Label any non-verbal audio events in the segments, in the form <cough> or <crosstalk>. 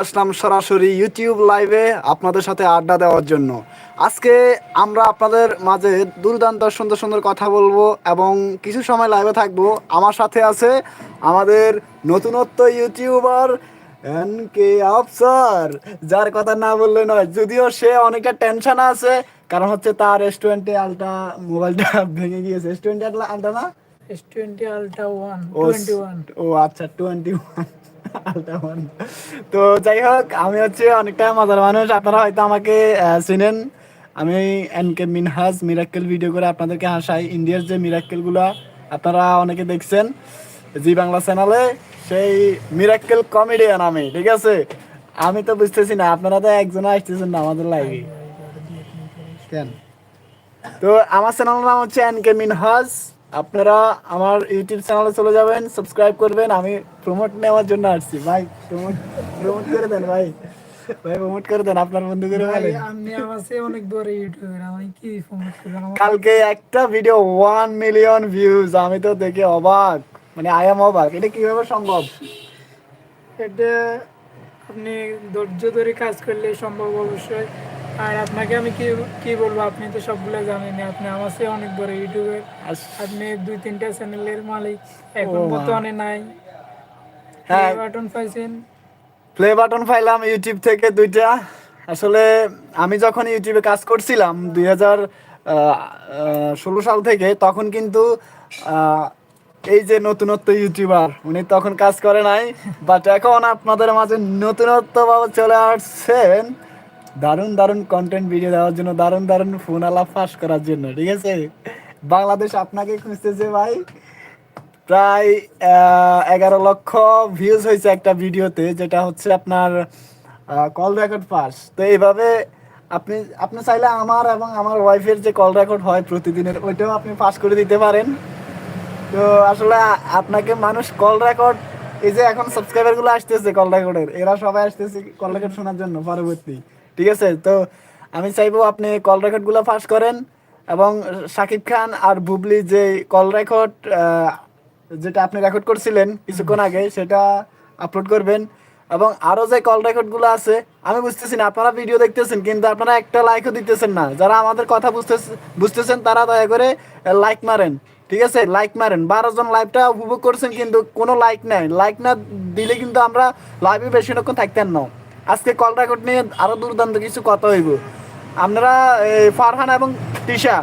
আসলাম সরাসরি ইউটিউব লাইভে আপনাদের সাথে আড্ডা দেওয়ার জন্য। আজকে আমরা আপনাদের মাঝে দুর্দান্ত সুন্দর সুন্দর কথা বলব এবং কিছু সময় লাইভে থাকব। আমার সাথে আছে আমাদের নতুনত্ব ইউটিউবার এন কে আফসার যার কথা না বললে নয় যদিও সে অনেকটা টেনশন আছে কারণ হচ্ছে তার এস টোয়েন্টি আলটা মোবাইলটা <laughs> ভেঙে গিয়েছে। এস টোয়েন্টি আলটা না? ওয়ান ও ওয়ান ও আচ্ছা টোয়েন্টি ওয়ান তো যাই হোক আমি হচ্ছে অনেকটা মজার মানুষ আপনারা হয়তো আমাকে চিনেন আমি এনকে মিনহাজ মিরাক্কেল ভিডিও করে আপনাদেরকে হাসাই ইন্ডিয়ার যে মিরাক্কেলগুলো আপনারা অনেকে দেখছেন জি বাংলা চ্যানেলে সেই মিরাক্কেল কমেডিয়ান আমি ঠিক আছে আমি তো বুঝতেছি না আপনারা তো একজন আসতেছেন না আমাদের লাইভে কেন তো আমার চ্যানেলের নাম হচ্ছে এন এনকে মিনহাজ আপনারা আমার ইউটিউব চ্যানেলে চলে যাবেন সাবস্ক্রাইব করবেন। আমি প্রমোট নেওয়ার জন্য আসছি। ভাই প্রমোট প্রমোট করে দেন ভাই। ভাই প্রমোট করে দেন আপনার বন্ধু করে বলেন আপনি আমার অনেক বড় ইউটিউবার আমি কি প্রমোট আমার কালকে একটা ভিডিও ওয়ান মিলিয়ন ভিউজ আমি তো দেখে অবাক। মানে আই এম অবাক। এটা কীভাবে সম্ভব? এটা আপনি ধৈর্য ধরে কাজ করলে সম্ভব অবশ্যই। আর আপনাকে আমি কি কি বলব? আপনি তো সবগুলো জানেন আপনি আমার চেয়ে অনেক বড় ইউটিউবার। আপনি দুই তিনটা চ্যানেলের মালিক। এখন বর্তমানে নাই। হ্যাঁ। বাটন পাইছেন? প্লে বাটন পাইলাম ইউটিউব থেকে দুইটা। আসলে আমি যখন ইউটিউবে কাজ করছিলাম দুই হাজার ষোলো সাল থেকে তখন কিন্তু এই যে নতুনত্ব ইউটিউবার উনি তখন কাজ করে নাই। <laughs> বাট এখন আপনাদের মাঝে নতুনত্ব ভাবে চলে আসছেন। দারুণ দারুণ কন্টেন্ট ভিডিও দেওয়ার জন্য, দারুণ দারুণ ফোন আলাপ ফাঁস করার জন্য, ঠিক আছে? বাংলাদেশ আপনাকে খুঁজতেছে ভাই। প্রায় এগারো লক্ষ ভিউজ হয়েছে একটা ভিডিওতে যেটা হচ্ছে আপনার কল রেকর্ড পাস তো এইভাবে আপনি আপনি চাইলে আমার এবং আমার ওয়াইফের যে কল রেকর্ড হয় প্রতিদিনের, ওইটাও আপনি পাস করে দিতে পারেন। তো আসলে আপনাকে মানুষ কল রেকর্ড এই যে এখন সাবস্ক্রাইবারগুলো আসতেছে কল রেকর্ডের এরা সবাই আসতেছে কল রেকর্ড শোনার জন্য, পরবর্তী। ঠিক আছে? তো আমি চাইব আপনি কল রেকর্ডগুলো পাস করেন এবং শাকিব খান আর বুবলি যে কল রেকর্ড যেটা আপনি রেকর্ড করছিলেন কিছুক্ষণ আগে সেটা আপলোড করবেন এবং আরও যে কল রেকর্ডগুলো আছে আমি বুঝতেছি না আপনারা ভিডিও দেখতেছেন কিন্তু আপনারা একটা লাইকও দিতেছেন না। যারা আমাদের কথা বুঝতেছে বুঝতেছেন তারা দয়া করে লাইক মারেন ঠিক আছে? লাইক মারেন। বারো জন লাইভটা উপভোগ করছেন কিন্তু কোনো লাইক নাই। লাইক না দিলে কিন্তু আমরা লাইভে বেশিক্ষণ থাকতেন না। আজকে কল রেকর্ড নিয়ে আরও দুর্দান্ত কিছু কথা হইব। আপনারা ফারহান এবং তিশা।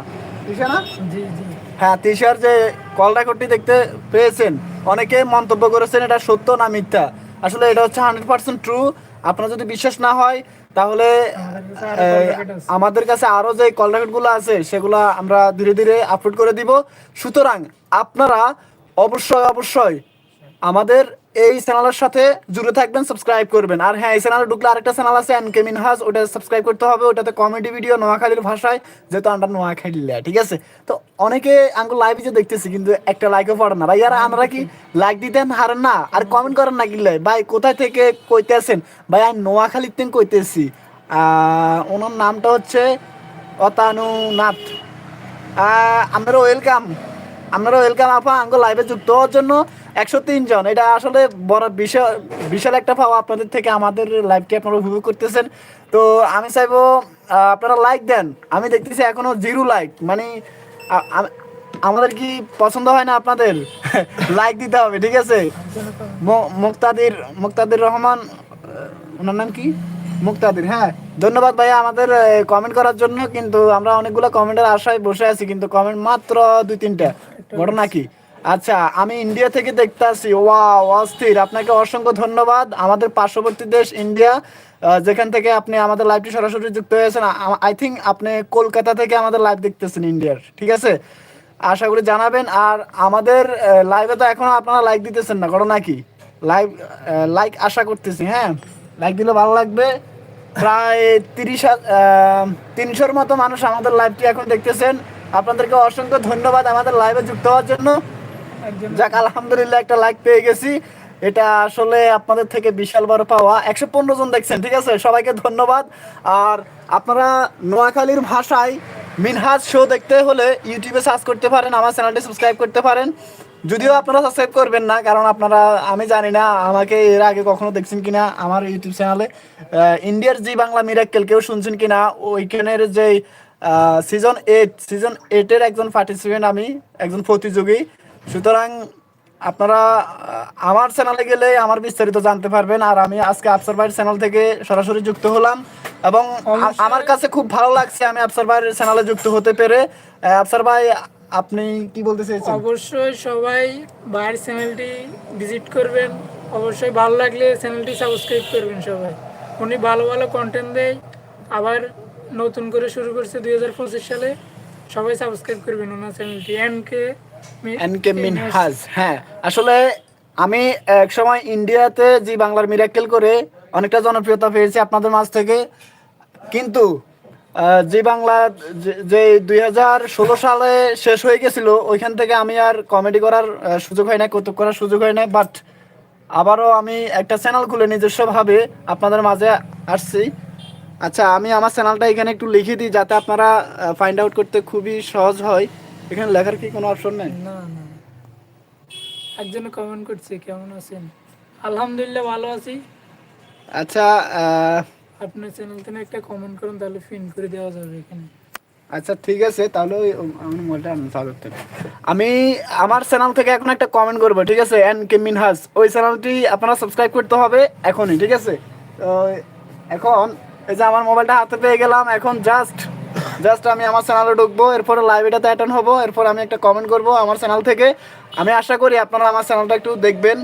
তিশা না? জি জি। হ্যাঁ তিশার যে কল রেকর্ডটি দেখতে পেয়েছেন অনেকে মন্তব্য করেছেন এটা সত্য না মিথ্যা? আসলে এটা হচ্ছে হান্ড্রেড পার্সেন্ট ট্রু আপনার যদি বিশ্বাস না হয় তাহলে আমাদের কাছে আরও এ, আমাদের কাছে আরও call record আছে। যে কল রেকর্ডগুলো আছে সেগুলো আমরা ধীরে ধীরে আপলোড করে দিব। সুতরাং আপনারা অবশ্যই অবশ্যই আমাদের এই চ্যানেলের সাথে জুড়ে থাকবেন সাবস্ক্রাইব করবেন। আর হ্যাঁ এই চ্যানেলে ঢুকলে আরেকটা চ্যানেল আছে এনকে মিনহাজ ওটা সাবস্ক্রাইব করতে হবে। ওটাতে কমেডি ভিডিও নোয়াখালীর ভাষায়, যেহেতু আমরা নোয়াখালী ঠিক আছে? তো অনেকে আঙ্গুল লাইভ যে দেখতেছি, কিন্তু একটা লাইকও পড়ে না। ভাই, আর আমরা কি লাইক দিতেন, হারেন না? আর কমেন্ট করেন না কিনলে ভাই, কোথায় থেকে কইতে আছেন ভাই, আমি নোয়াখালীর থেকে কইতেছি। ওনার নামটা হচ্ছে অতানুনাথ। আপনারা ওয়েলকাম আপনারা ওয়েলকাম আপা আঙ্গ লাইভে যুক্ত হওয়ার জন্য একশো জন। এটা আসলে বড় বিশাল বিশাল একটা পাওয়া আপনাদের থেকে, আমাদের লাইভকে আপনারা উপভোগ করতেছেন। তো আমি চাইব আপনারা লাইক দেন। আমি দেখতেছি এখনও জিরো লাইক মানে আমাদের কি পছন্দ হয় না আপনাদের? <laughs> লাইক দিতে হবে, ঠিক আছে? মুক্তাদির মুক্তাদির রহমান ওনার নাম কি? মুক্তাদির হ্যাঁ। ধন্যবাদ ভাইয়া আমাদের কমেন্ট করার জন্য। কিন্তু আমরা অনেকগুলো কমেন্টের আশায় বসে আছি, কিন্তু কমেন্ট মাত্র দুই তিনটা। ঘটনা কি? আচ্ছা আমি ইন্ডিয়া থেকে দেখতে আসছি ওয়া অস্থির। আপনাকে অসংখ্য ধন্যবাদ। আমাদের পার্শ্ববর্তী দেশ ইন্ডিয়া যেখান থেকে আপনি আমাদের লাইভটি সরাসরি যুক্ত হয়েছেন আই থিঙ্ক আপনি কলকাতা থেকে আমাদের লাইভ দেখতেছেন ইন্ডিয়ার ঠিক আছে? আশা করি জানাবেন। আর আমাদের লাইভে তো এখনও আপনারা লাইক দিতেছেন না ঘটনা কি? লাইভ লাইক আশা করতেছি হ্যাঁ? লাইক দিলে ভালো লাগবে। প্রায় তিরিশ তিনশোর মতো মানুষ আমাদের লাইভটি এখন দেখতেছেন। আপনাদেরকে অসংখ্য ধন্যবাদ আমাদের লাইভে যুক্ত হওয়ার জন্য। যাক, আলহামদুলিল্লাহ একটা লাইক পেয়ে গেছি। এটা আসলে আপনাদের থেকে বিশাল বড় পাওয়া। একশো পনেরো জন দেখছেন, ঠিক আছে? সবাইকে ধন্যবাদ। আর আপনারা নোয়াখালীর ভাষায় মিনহাজ শো দেখতে হলে ইউটিউবে সার্চ করতে পারেন, আমার চ্যানেলটি সাবস্ক্রাইব করতে পারেন। যদিও আপনারা সাবস্ক্রাইব করবেন না, কারণ আপনারা, আমি জানি না, আমাকে এর আগে কখনো দেখছেন কিনা আমার ইউটিউব চ্যানেলে ইন্ডিয়ার জি বাংলা মিরাক্কেল কেউ শুনছেন কিনা, ওইখানের যে সিজন এইট সিজন এইটের একজন পার্টিসিপেন্ট আমি, একজন প্রতিযোগী। সুতরাং আপনারা আমার চ্যানেলে গেলে আমার বিস্তারিত জানতে পারবেন আর আমি আজকে আফসার ভাইয়ের চ্যানেল থেকে সরাসরি যুক্ত হলাম এবং আমার কাছে খুব ভালো লাগছে আমি আফসার ভাইয়ের চ্যানেলে যুক্ত হতে পেরে। আফসার ভাই আপনি কি বলতে চাইছেন? অবশ্যই সবাই বাইরের চ্যানেলটি ভিজিট করবেন। অবশ্যই ভালো লাগলে চ্যানেলটি সাবস্ক্রাইব করবেন সবাই। উনি ভালো ভালো কন্টেন্ট দেয়। আবার নতুন করে শুরু করছে দুই হাজার পঁচিশ সালে। সবাই সাবস্ক্রাইব করবেন ওনার চ্যানেলটি এন কে এনকে মিনহাজ হ্যাঁ। আসলে আমি এক সময় ইন্ডিয়াতে জি বাংলার মিরাক্কেল করে অনেকটা জনপ্রিয়তা পেয়েছি আপনাদের মাঝ থেকে। কিন্তু জি বাংলা যে- যে দুই হাজার ষোলো সালে শেষ হয়ে গেছিল ওইখান থেকে আমি আর কমেডি করার সুযোগ হয় না কৌতুক করার সুযোগ হয় না বাট আবারও আমি একটা চ্যানেল খুলে নিজস্বভাবে আপনাদের মাঝে আসছি। আচ্ছা আমি আমার চ্যানেলটা এখানে একটু লিখে দিই যাতে আপনারা ফাইন্ড আউট করতে খুবই সহজ হয়। এখানে লেখার কি কোনো অপশন নেই? না না। একজন কমেন্ট করছে কেমন আছেন? আলহামদুলিল্লাহ ভালো আছি। আচ্ছা আপনার চ্যানেল থেকে একটা কমেন্ট করুন তাহলে পিন করে দেওয়া যাবে এখানে। আচ্ছা ঠিক আছে তাহলে আমার মোবাইলটা আনুন চার্জ করতে। আমি আমার চ্যানেল থেকে এখন একটা কমেন্ট করব ঠিক আছে? এন কে মিনহাজ ওই চ্যানেলটি আপনারা সাবস্ক্রাইব করতে হবে এখনই ঠিক আছে? তো এখন এই যে আমার মোবাইলটা হাতে পেয়ে গেলাম এখন জাস্ট জাস্ট আমি আমার চ্যানেলে ঢুকবো এরপরে লাইভ এটাতে অ্যাটেন্ড হব এরপর আমি একটা কমেন্ট করব আমার চ্যানেল থেকে। আমি আশা করি আপনারা আমার চ্যানেলটা একটু দেখবেন।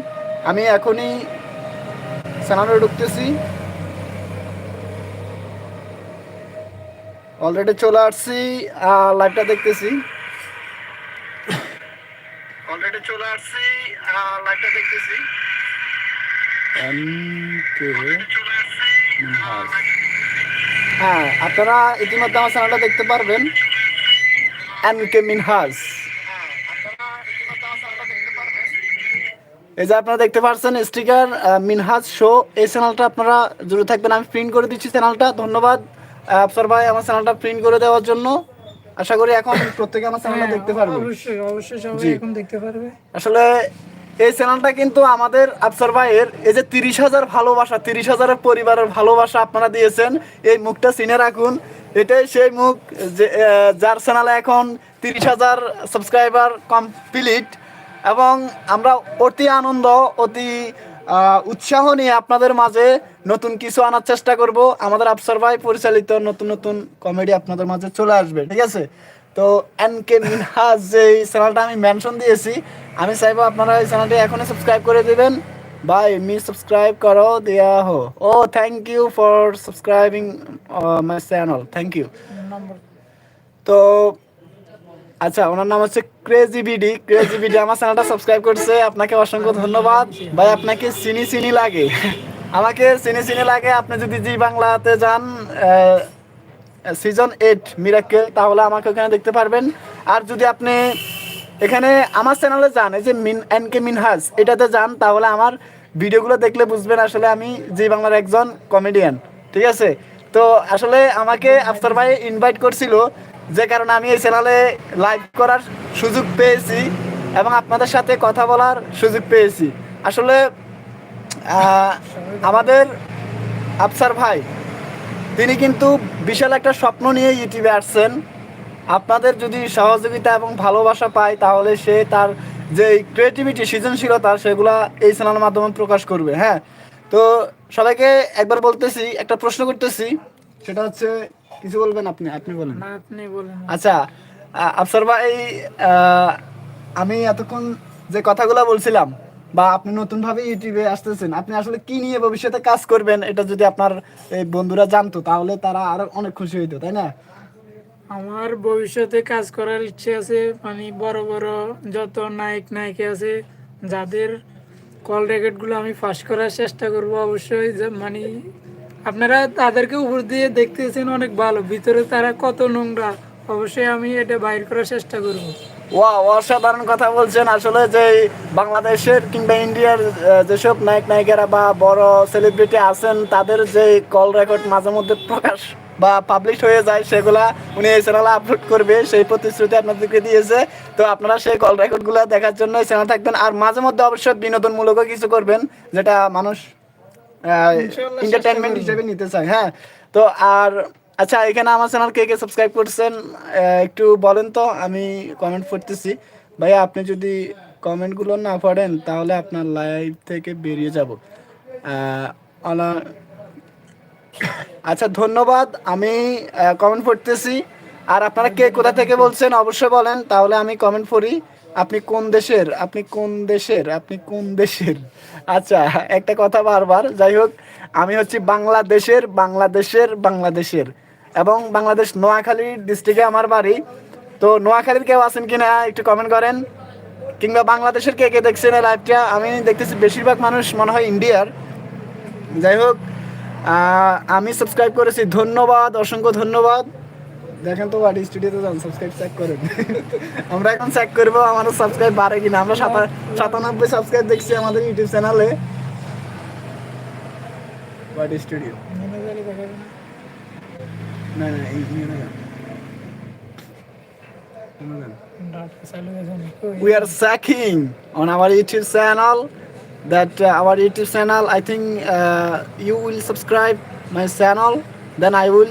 আমি এখনই চ্যানেলে ঢুকতেছি। অলরেডি চলে আসছি লাইভটা দেখতেছি। অলরেডি চলে আসছি লাইভটা দেখতেছি। হ্যাঁ আপনারা ইতিমধ্যে আমার চ্যানেলটা দেখতে পারবেন। N K Minhaj. এই যে আপনারা দেখতে পাচ্ছেন স্টিকার মিনহাজ শো। এই চ্যানেলটা আপনারা জুড়ে থাকবেন। আমি প্রিন্ট করে দিচ্ছি চ্যানেলটা ধন্যবাদ। আফসার ভাই আমার চ্যানেলটা প্রিন্ট করে দেওয়ার জন্য। আশা করি এখন প্রত্যেকে আমার চ্যানেলটা দেখতে পারবে। অবশ্যই অবশ্যই সবাই এখন দেখতে পারবে। আসলে এই চ্যানেলটা কিন্তু আমাদের আফসার ভাইয়ের, এই যে তিরিশ হাজার ভালোবাসা, তিরিশ হাজারের পরিবারের ভালোবাসা আপনারা দিয়েছেন, এই মুখটা চিনে রাখুন। এটাই সেই মুখ যে যার চ্যানেলে এখন তিরিশ হাজার সাবস্ক্রাইবার কমপ্লিট এবং আমরা অতি আনন্দ, অতি উৎসাহ নিয়ে আপনাদের মাঝে নতুন কিছু আনার চেষ্টা করব। আমাদের আফসার ভাই পরিচালিত নতুন নতুন কমেডি আপনাদের মাঝে চলে আসবে, ঠিক আছে? তো এন কে মিনহাজ যে চ্যানেলটা আমি মেনশন দিয়েছি আমি চাইব আপনারা এই চ্যানেলটি এখনই সাবস্ক্রাইব করে দিবেন। বাই মি সাবস্ক্রাইব করো দেয়া হো। ও thank you for subscribing my channel thank you তো আচ্ছা ওনার নাম হচ্ছে ক্রেজি বিডি ক্রেজি বিডি আমার চ্যানেলটা সাবস্ক্রাইব করছে। আপনাকে অসংখ্য ধন্যবাদ। ভাই আপনাকে চিনি চিনি লাগে। আমাকে চিনি চিনি লাগে। আপনি যদি জি বাংলাতে যান সিজন এইট মিরাকেল তাহলে আমাকে ওখানে দেখতে পারবেন। আর যদি আপনি এখানে আমার চ্যানেলে যান, এই যে মিন, এন কে মিনহাজ, এটাতে যান, তাহলে আমার ভিডিওগুলো দেখলে বুঝবেন আসলে আমি জি বাংলার একজন কমেডিয়ান ঠিক আছে? তো আসলে আমাকে আফতার ভাই ইনভাইট করছিল, যে কারণে আমি এই চ্যানেলে লাইভ করার সুযোগ পেয়েছি এবং আপনাদের সাথে কথা বলার সুযোগ পেয়েছি। আসলে আমাদের আফসার ভাই, তিনি কিন্তু বিশাল একটা স্বপ্ন নিয়ে ইউটিউবে আসছেন। আপনাদের যদি সহযোগিতা এবং ভালোবাসা পায় তাহলে সে তার যে ক্রিয়েটিভিটি সৃজনশীলতা সেগুলা এই চ্যানেলের মাধ্যমে প্রকাশ করবে হ্যাঁ? তো সবাইকে একবার বলতেছি একটা প্রশ্ন করতেছি সেটা হচ্ছে কিছু বলবেন আপনি? আপনি বলেন। আপনি বলেন। আচ্ছা আফসার ভাই আমি এতক্ষণ যে কথাগুলো বলছিলাম বা আপনি নতুন ভাবে ইউটিউবে আসতেছেন আপনি আসলে কি নিয়ে ভবিষ্যতে কাজ করবেন এটা যদি আপনার এই বন্ধুরা জানতো তাহলে তারা আরও অনেক খুশি হইতো তাই না? আমার ভবিষ্যতে কাজ করার ইচ্ছে আছে মানে বড় বড় যত নায়ক, নায়িকা আছে, যাদের কল রেকর্ডগুলো আমি ফাঁস করার চেষ্টা করব অবশ্যই মানে আপনারা তাদেরকে উপর দিয়ে দেখতেছেন অনেক ভালো, ভিতরে তারা কত নোংরা, অবশ্যই আমি এটা বাইর করার চেষ্টা করব। ওয়া অসাধারণ কথা বলছেন। আসলে যে বাংলাদেশের কিংবা ইন্ডিয়ার যেসব নায়ক, নায়িকারা বা বড় সেলিব্রিটি আছেন, তাদের যে কল রেকর্ড মাঝে মধ্যে প্রকাশ বা পাবলিশ হয়ে যায় সেগুলা উনি এই চ্যানেলে আপলোড করবে সেই প্রতিশ্রুতি আপনাদেরকে দিয়েছে। তো আপনারা সেই কল রেকর্ডগুলো দেখার জন্য এই চ্যানেল থাকবেন। আর মাঝে মধ্যে অবশ্যই বিনোদনমূলকও কিছু করবেন যেটা মানুষ এন্টারটেনমেন্ট হিসেবে নিতে চায় হ্যাঁ। তো আর আচ্ছা এখানে আমার চ্যানেল কে কে সাবস্ক্রাইব করছেন একটু বলেন তো আমি কমেন্ট পড়তেছি ভাইয়া আপনি যদি কমেন্টগুলো না পড়েন তাহলে আপনার লাইভ থেকে বেরিয়ে যাব। অনা- আচ্ছা ধন্যবাদ। আমি কমেন্ট পড়তেছি। আর আপনারা কে কোথা থেকে বলছেন অবশ্যই বলেন, তাহলে আমি কমেন্ট পড়ি। আপনি কোন দেশের? আপনি কোন দেশের? আপনি কোন দেশের? আচ্ছা একটা কথা বারবার। যাই হোক, আমি হচ্ছি বাংলাদেশের বাংলাদেশের বাংলাদেশের। এবং বাংলাদেশ নোয়াখালী ডিস্ট্রিক্টে আমার বাড়ি। তো নোয়াখালীর কেউ আছেন কিনা একটু কমেন্ট করেন। কিংবা বাংলাদেশের কে কে দেখছেন লাইভটা আমি দেখতেছি বেশিরভাগ মানুষ মনে হয় ইন্ডিয়ার যাই হোক আমি সাবস্ক্রাইব করেছি ধন্যবাদ অসংখ্য ধন্যবাদ। দেখেন তো বাড়ি স্টুডিওতে যান সাবস্ক্রাইব চেক করেন। <laughs> আমরা এখন চেক করব আমাদের সাবস্ক্রাইব বাড়ে কিনা। আমরা সাতা- সাতানব্বই সাবস্ক্রাইব দেখছি আমাদের ইউটিউব চ্যানেলে বাড়ি স্টুডিও না। না এই we are sucking on our YouTube channel. That uh, our YouTube channel, I think uh, you will subscribe my channel, then I will।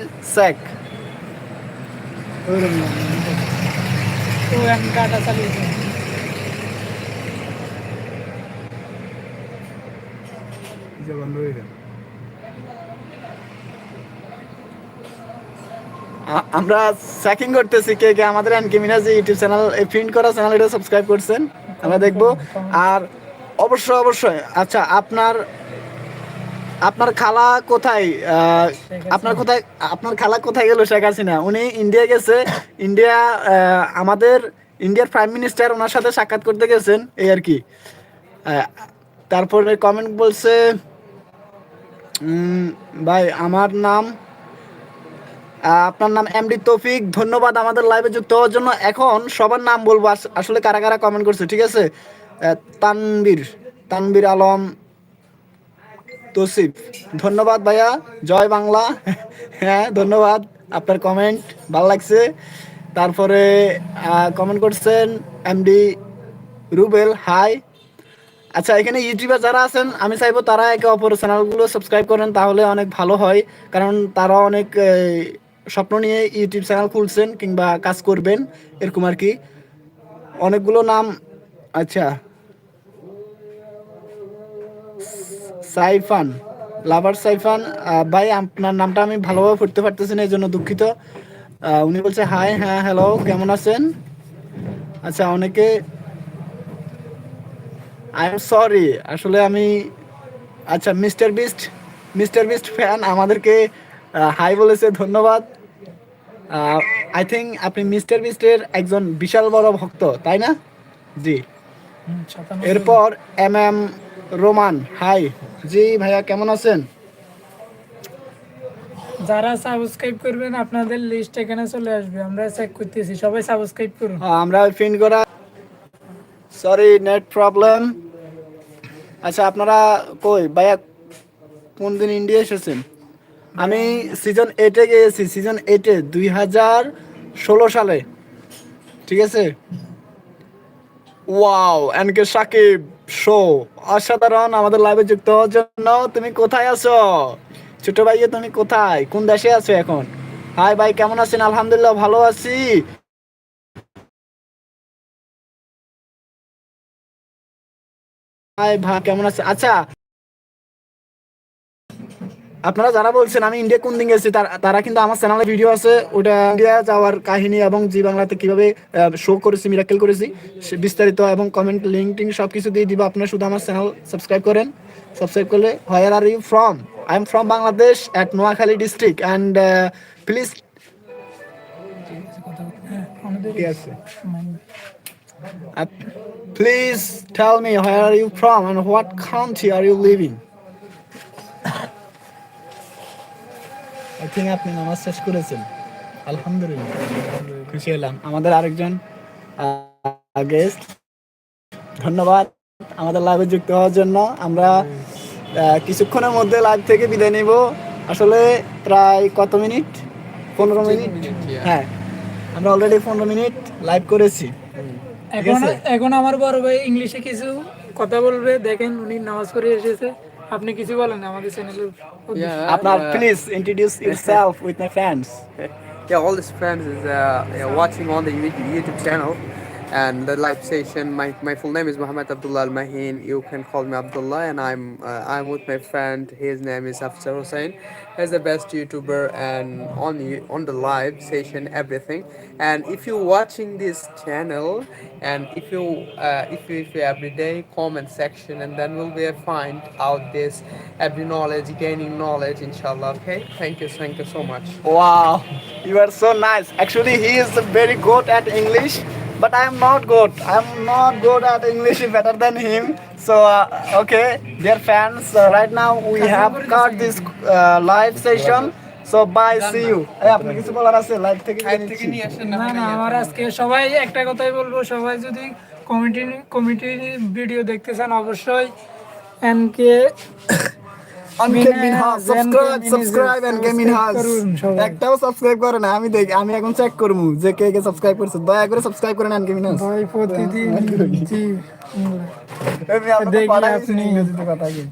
আ- আমরা স্যাকিং করতেছি কে কে আমাদের এনকে মিনাজ ইউটিউব চ্যানেল এই প্রিন্ট করা চ্যানেল এটা সাবস্ক্রাইব করছেন। আমরা দেখব। আর অবশ্যই অবশ্যই। আচ্ছা আপনার আপনার খালা কোথায়? আপনার কোথায় আপনার খালা কোথায় গেল শেখ হাসিনা? উনি ইন্ডিয়া গেছে। ইন্ডিয়া আমাদের ইন্ডিয়ার প্রাইম মিনিস্টার ওনার সাথে সাক্ষাৎ করতে গেছেন এই আর কি। তারপরে কমেন্ট বলছে ভাই আমার নাম আপনার নাম এমডি তৌফিক ধন্যবাদ আমাদের লাইভে যুক্ত হওয়ার জন্য। এখন সবার নাম বলব আস- আসলে কারা কারা কমেন্ট করছে ঠিক আছে? তানবীর তানবীর আলম তসিফ। ধন্যবাদ ভাইয়া, জয় বাংলা। <laughs> হ্যাঁ ধন্যবাদ আপনার কমেন্ট ভালো লাগছে। তারপরে কমেন্ট করছেন এমডি রুবেল হাই আচ্ছা এখানে ইউটিউবার যারা আছেন, আমি চাইব তারা একে অপর চ্যানেলগুলো সাবস্ক্রাইব করেন, তাহলে অনেক ভালো হয়। কারণ তারা অনেক স্বপ্ন নিয়ে ইউটিউব চ্যানেল খুলছেন কিংবা কাজ করবেন, এরকম আর কি। অনেকগুলো নাম আচ্ছা। সাইফান লাভার সাইফান ভাই আপনার নামটা আমি ভালোভাবে পড়তে পারতেছি না এই জন্য দুঃখিত। উনি বলছে হাই হ্যাঁ হ্যালো কেমন আছেন? আচ্ছা অনেকে আই এম সরি আসলে আমি আচ্ছা mister Beast mister Beast fan আমাদেরকে হাই বলেছে ধন্যবাদ। আই থিঙ্ক আপনি মিস্টার বিস্টের একজন বিশাল বড় ভক্ত তাই না? জি। এরপর এম এম রোমান হাই জি ভাইয়া কেমন আছেন? যারা সাবস্ক্রাইব করবেন আপনাদের লিস্ট এখানে চলে আসবে। আমরা চেক করতেছি সবাই সাবস্ক্রাইব করুন। হ্যাঁ, আমরা পিন করা সরি নেট প্রবলেম আচ্ছা আপনারা কই? ভাইয়া কোন দিন ইন্ডিয়া এসেছেন? আমি সিজন এইটে গিয়েছি। সিজন এইটে দুই হাজার ষোলো সালে। ঠিক আছে? Wow NK Shakib? শো, অসাধারণ, আমাদের লাইভে যুক্ত হওয়ার জন্য। তুমি কোথায় আছো? ছোট ভাইয়া, তুমি কোথায়? কোন দেশে আছো এখন? হাই ভাই, কেমন আছেন? আলহামদুলিল্লাহ, ভালো আছি। হাই ভাই, কেমন আছে আচ্ছা আপনারা যারা বলছেন আমি ইন্ডিয়া কোন দিন গেছি তারা- কিন্তু আমার চ্যানেলে ভিডিও আছে ওটা ইন্ডিয়া যাওয়ার কাহিনী এবং জি বাংলাতে কীভাবে শো করেছি মিরাকেল করেছি বিস্তারিত এবং কমেন্ট লিঙ্ক টিঙ্ক সব কিছু দিয়ে দিব। আপনারা শুধু আমার চ্যানেল সাবস্ক্রাইব করেন। সাবস্ক্রাইব করলে where are you from I am from Bangladesh at Noakhali district and please হ্যাঁ, আমাদের ঠিক আছে mind Uh, please tell me where are you from I think আপনি নামাজ শেষ করেছেন। আলহামদুলিল্লাহ। খুশি হলাম। আমাদের আরেকজন গেস্ট ধন্যবাদ। আমাদের লাইভে যুক্ত হওয়ার জন্য। আমরা কিছুক্ষণের মধ্যে লাইভ থেকে বিদায় নিব। আসলে প্রায় কত মিনিট? পনেরো মিনিট? হ্যাঁ। আমরা অলরেডি পনেরো মিনিট লাইভ করেছি। এখন এখন আমার বড় ভাই ইংলিশে কিছু কথা বলবে। দেখেন উনি নামাজ পড়ে এসেছে। আপনি কিছু বলেন আমাদের চ্যানেলের Yeah, আপনার uh, please introduce yourself with my friends yeah, all his friends is uh, yeah, watching on the YouTube YouTube channel and the live session. My, my full name is Muhammad Abdullah Al Mahin. You can call me Abdullah, and I'm uh, I'm with my friend. His name is Afsar Hussain. He's the best YouTuber and on the on the live session everything. And if you're watching this channel, and if you uh, if you if you every day comment section, and then we'll be find out this every knowledge, gaining knowledge, inshallah. Okay, thank you, thank you so much. Wow, you are so nice. Actually, he is very good at English, but I am not good. I am not good at English better than him. So, uh, okay, dear fans, uh, right now we have cut this uh, live session. So, bye, see you. এই আপনি কিছু বলার আছে live থেকে। না না আমার আজকে সবাই একটা কথাই বলব সবাই যদি কমিটি কমিটি ভিডিও দেখতে চান অবশ্যই এনকে অনকে Minhaj subscribe subscribe and Minhaj একটাও সাবস্ক্রাইব করে না আমি দেখি আমি এখন চেক করব যে কে কে সাবস্ক্রাইব করছে। দয়া করে সাবস্ক্রাইব করেন এনকে মিনহাজ ভাই প্রতিদিন জি। দেখি আপনি- কথা কি?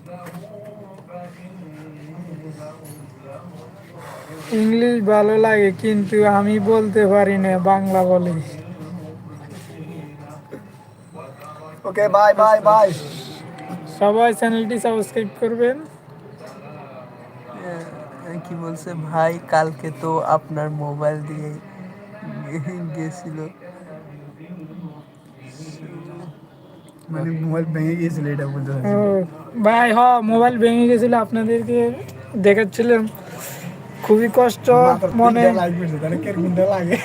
ইংলিশ ভালো লাগে কিন্তু আমি বলতে পারি না বাংলা বলি। ওকে বাই বাই বাই সবাই চ্যানেলটি সাবস্ক্রাইব করবেন। কি বলছে? ভাই কালকে তো আপনার মোবাইল দিয়ে গেছিল। মানে মোবাইল ভেঙে গিয়েছিল এটা বলতে ও ভাই হ মোবাইল ভেঙে গেছিল আপনাদেরকে দেখাচ্ছিলাম। খুবই কষ্ট মনে লাগবে তাহলে কেরকম লাগে?